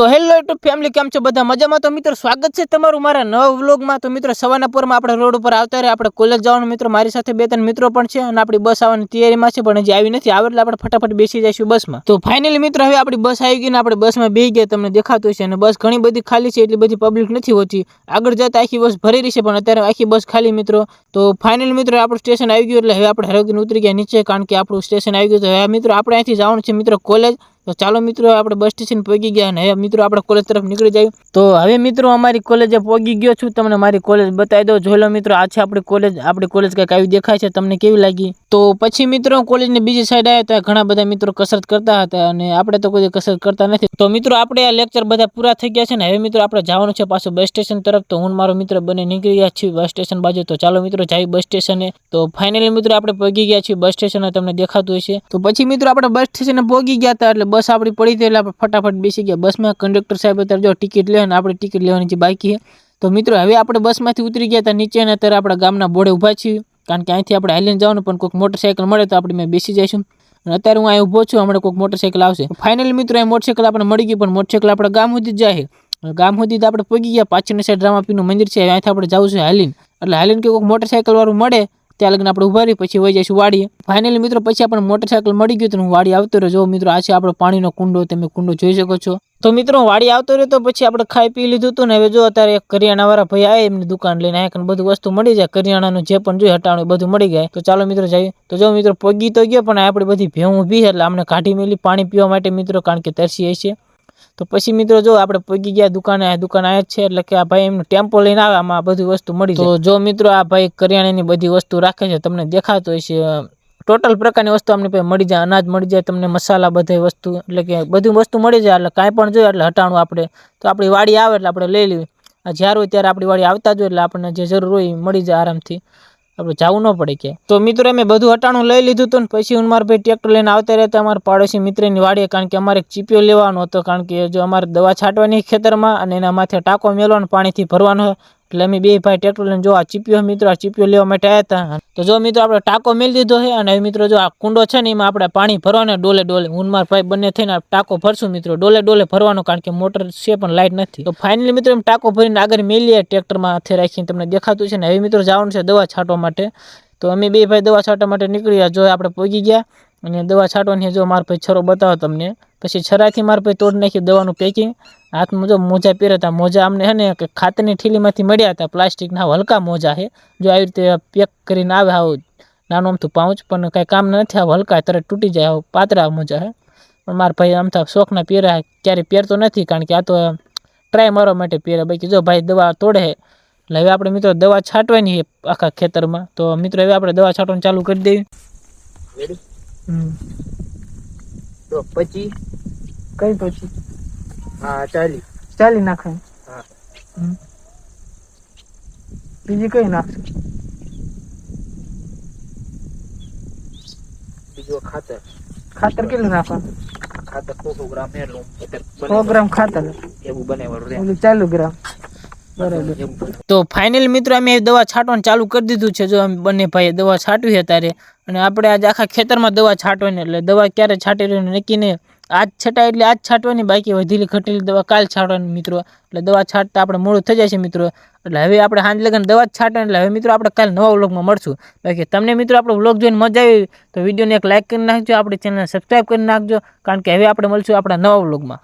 તો hello two family કેમ છો બધા? મજામાં? તો મિત્રો, સ્વાગત છે તમારું મારા નવા વ્લોગમાં તો મિત્રો, સવારના પોરમાં આપણે રોડ ઉપર આવતા રહે આપણે કોલેજ જવાનું મિત્રો, મારી સાથે બે ત્રણ મિત્રો પણ છે અને આપણી બસ આવવાની તૈયારીમાં છે, પણ હજી આવી નથી. આવે એટલે આપણે ફટાફટ બેસી જઈશું બસમાં. તો ફાઇનલી મિત્રો, હવે આપણી બસ આવી ગઈ ને આપણે બસમાં બેસી ગયા, તમને દેખાતું છે અને બસ ઘણી બધી ખાલી છે, એટલી બધી પબ્લિક નથી હોતી. આગળ જતા આખી બસ ભરી રહી છે, પણ અત્યારે આખી બસ ખાલી મિત્રો. તો ફાઇનલી મિત્રો, આપણું સ્ટેશન આવી ગયું, એટલે હવે આપણે હરવદીને ઉતરી ગયા નીચે, કારણ કે આપણું સ્ટેશન આવી ગયું. તો હવે મિત્રો, આપણે અહીંથી જવાનું છે મિત્રો, કોલેજ. તો ચાલો મિત્રો, આપણે બસ સ્ટેશન પહોંચી ગયા અને હવે મિત્રો આપણે કોલેજ તરફ નીકળી જાય તો હવે મિત્રો અમારી કોલેજે પહોંચી ગયો છું. તમને મારી કોલેજ બતાવી દઉં. જોઈ લો મિત્રો, આ છે આપણી કોલેજ આપણી કોલેજ કંઈક આવી દેખાય છે. તમને કેવી લાગી? તો પછી મિત્રો કોલેજની બીજી સાઈડ આવ્યા હતા ઘણા બધા મિત્રો કસરત કરતા હતા અને આપણે તો કોઈ કસરત કરતા નથી. તો મિત્રો, આપણે આ લેક્ચર બધા પૂરા થઈ ગયા છે ને, હવે મિત્રો, આપણે જવાનું છે પાછું બસ સ્ટેશન તરફ. તો હું મારો મિત્ર બને નીકળી ગયા છીએ બસ સ્ટેશન બાજુ. તો ચાલો મિત્રો જાય બસ સ્ટેશને તો ફાઇનલી મિત્રો, આપણે પહોંચી ગયા છીએ બસ સ્ટેશન તમને દેખાતું હશે. તો પછી મિત્રો, આપણે બસ સ્ટેશને પહોંચી ગયા હતા એટલે બસ આપણી પડી હતી એટલે આપણે ફટાફટ બેસી ગયા. બસમાં કંડક્ટર સાહેબ અત્યારે જો ટિકિટ લે ને આપણે ટિકિટ લેવાની જે બાકી છે. તો મિત્રો, હવે આપણે બસમાંથી ઉતરી ગયા હતા નીચે અને અત્યારે આપણા ગામના બોર્ડે ઊભા છીએ. કારણ કે અહીંથી આપણે હાલીને જવાનું, પણ કોઈક મોટરસાઇકલ મળે તો આપણે મેં બેસી જઈશું. અને અત્યારે હું અહીં ઊભો છું, હમણાં કોઈક મોટરસાઇકલ આવશે. ફાઇનલી મિત્રો, અહીં મોટરસાઇકલ આપણે મળી ગઈ પણ મોટરસાઇકલ આપણે ગામ સુધી જ જાય ગામ સુધી તો આપણે પહોંચી ગયા. પાછળની સાઈડ રામાપીનું મંદિર છે અહીંથી આપણે જવું છે હાલીને. એટલે હાલીને કે કોઈક મોટરસાઇકલ વાળું મળે ત્યાં લગ્ન આપણે ઊભા રહી પછી વહી જઈશું વાડીએ. ફાઇનલી મિત્રો, પછી આપણે મોટરસાઇકલ મળી ગયું તો હું વાડી આવતો રહ્યો. જો મિત્રો, આ છે આપણો પાણીનો કુંડો, તમે કુંડો જોઈ શકો છો. તો મિત્રો વાડી આવતો રહ્યો તો પછી આપણે ખાઈ પી લીધું હતું ને હવે જો અત્યારે એક કરિયાણાવાળા ભાઈ આવે એમની દુકાન લઈને આ કને બધું વસ્તુ મળી જાય. કરિયાણાનું જે પણ જોઈએ, હટાણું બધું મળી જાય. તો ચાલો મિત્રો જઈએ. તો જો મિત્રો, પગી તો ગયો, પણ આપણી બધી ભેવું ઊભી છે એટલે અમને કાઢી મેલી પાણી પીવા માટે મિત્રો, કારણ કે તરસી હશે. તો પછી મિત્રો જો આપણે પગી ગયા દુકાને દુકાન આ જ છે એટલે કે આ ભાઈ એમનું ટેમ્પો લઈને આવે આમાં બધી વસ્તુ મળી જાય. તો જો મિત્રો આ ભાઈ કરિયાણાની બધી વસ્તુ રાખે છે તમને દેખાતું હશે ટોટલ પ્રકારની વસ્તુ અમને પાસે મળી જાય અનાજ મળી જાય તમને મસાલા બધી વસ્તુ એટલે કે બધી વસ્તુ મળી જાય એટલે કાંઈ પણ જોઈએ એટલે હટાણું આપણે તો આપણી વાડી આવે એટલે આપણે લઈ લેવી. જ્યારે હોય ત્યારે આપણી વાડી આવતા જ હોય એટલે આપણને જે જરૂર હોય એ મળી જાય આરામથી. આપણે જવું ન પડે કે. તો મિત્રો, મેં બધું હટાણું લઈ લીધું હતું ને, પછી હું મારા ટ્રેક્ટર લઈને આવતા રહેતા અમારા પાડોશી મિત્રની વાડીએ, કારણ કે અમારે ચીપીઓ લેવાનો હતો, કારણ કે જો અમારે દવા છાંટવાની ખેતરમાં અને એના માથે ટાંકો મેળવાનો પાણીથી ભરવાનો એટલે અમે બે ભાઈ ટ્રેક્ટર લઈને જો આ ચીપીઓ મિત્રો, આ ચીપીઓ લેવા માટે આવ્યા હતા. તો જો મિત્રો આપણે ટાંકો મેળ દીધો છે અને મિત્રો જો આ કુંડો છે ને એમાં આપણે પાણી ભરવાને ડોલે ડોલે. હું ને મારા ભાઈ બંને થઈને ટાંકો ભરશું મિત્રો. ડોલે ડોલે ભરવાનું કારણ કે મોટર છે પણ લાઇટ નથી. તો ફાઇનલી મિત્રો એમ ટાંકો ભરીને આગળ મેલીએ ટ્રેક્ટરમાં હાથે રાખીને તમને દેખાતું છે ને હવે મિત્રો જવાનું છે દવા છાંટવા માટે. તો અમે બે ભાઈ દવા છાંટવા માટે નીકળ્યા. જો આપણે પહોંચી ગયા અને દવા છાંટવાની જો મારા ભાઈ છરો બતાવો તમને. પછી છરાથી મારા ભાઈ તોડી નાખી દવાનું પેકિંગ હાથમાં જો મોજા પહેરતા મોજા અમને છે ને કે ખાતરની ઠીલીમાંથી મળ્યા હતા પ્લાસ્ટિકના હલકા મોજા છે. જો આવી રીતે પેક કરીને આવે આવું નાનું અમથું પાઉચ પણ કાંઈ કામ નથી આવું હલકા તરત તૂટી જાય આવું પાતળા મોજા છે. પણ મારા ભાઈ આમથા શોખના પહેર્યા ક્યારેય પહેરતો નથી કારણ કે આ તો ટ્રાય મારવા માટે પહેરે બાકી જો ભાઈ દવા તોડે એટલે હવે આપણે મિત્રો દવા છાંટવાની છે આખા ખેતરમાં. તો મિત્રો હવે આપણે દવા છાંટવાનું ચાલુ કરી દેવી હમ. તો પછી? કઈ પછી? હા ચાલી ચાલી નાખે હા બીજી કઈ નાખશે બીજું ખાતર ખાતર કેટલું નાખવાનું ખાતર સો સો ગ્રામ એટલું સો ગ્રામ ખાતર એવું બનાવવાનું રે ઓલું ચાલુ ગ્રામ બરાબર એવું બને. તો ફાઇનલ મિત્રો અમે દવા છાંટવાનું ચાલુ કરી દીધું છે જો અમે બંને ભાઈએ દવા છાંટવી છે ત્યારે અને આપણે આજે આખા ખેતરમાં દવા છાંટવાની, એટલે દવા ક્યારે છાંટી રહ્યું નક્કી નહીં. આજ છટાય એટલે આજ છાંટવાની બાકી વધેલી ઘટેલી દવા કાલ છાંટવાની મિત્રો. એટલે દવા છાંટતા આપણે મોડું થઈ જાય છે મિત્રો. એટલે હવે આપણે સાંજ લગન દવા જ છાંટવાની, એટલે હવે મિત્રો આપણે કાલ નવા વ્લોગમાં મળશું. બાકી તમને મિત્રો આપણો વ્લોગ જોઈને મજા આવી, તો વિડીયોને એક લાઇક કરી નાખજો, આપણી ચેનલને સબસ્ક્રાઈબ કરી નાખજો, કારણ કે હવે આપણે મળશું આપણા નવા વ્લોગમાં.